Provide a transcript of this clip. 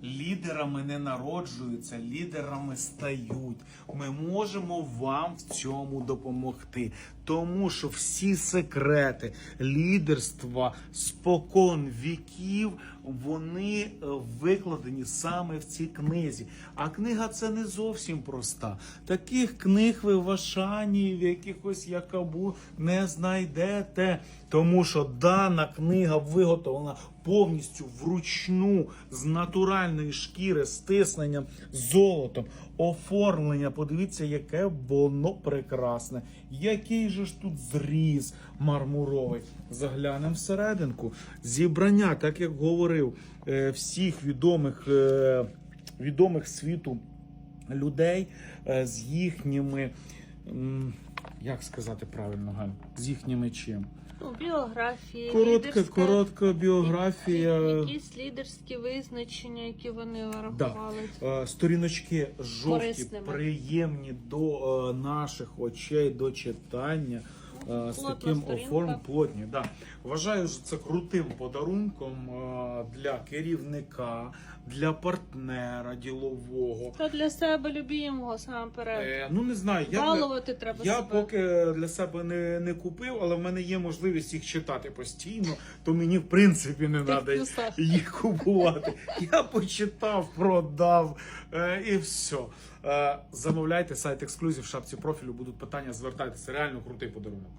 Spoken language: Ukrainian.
leave Лідерами не народжуються, лідерами стають. Ми можемо вам в цьому допомогти, тому що всі секрети лідерства спокон віків вони е, викладені саме в цій книзі. А книга це не зовсім проста. Таких книг ви в Ашані, в якихось Якабу не знайдете, тому що дана книга виготовлена повністю вручну з натуральної шкіри, з тисненням золотом, оформлення. Подивіться, яке воно прекрасне. Який же ж тут зріз мармуровий. Заглянемо всерединку. Зібрання, так як говорив, е, всіх відомих, е, відомих світу людей е, з їхніми. Як сказати правильно, Галь? З їхніми чим? Ну, біографії, Коротка, лідерська- коротка біографія. Якісь лідерські визначення, які вони врахували. Е, Сторіночки жовті, Корисними. приємні до е, наших очей, до читання. Е, З таким оформ плотні. Да. Вважаю, що це крутим подарунком е, для керівника, для партнера ділового. Та для себе любимого насамперед. Е, ну не знаю, я, Балувати треба я себе. поки для себе не, не купив, але в мене є можливість їх читати постійно, то мені в принципі не треба їх купувати. Я почитав, продав е, і все. Замовляйте сайт ексклюзив в шапці профілю. Будуть питання, звертайтеся. Реально крутий подарунок.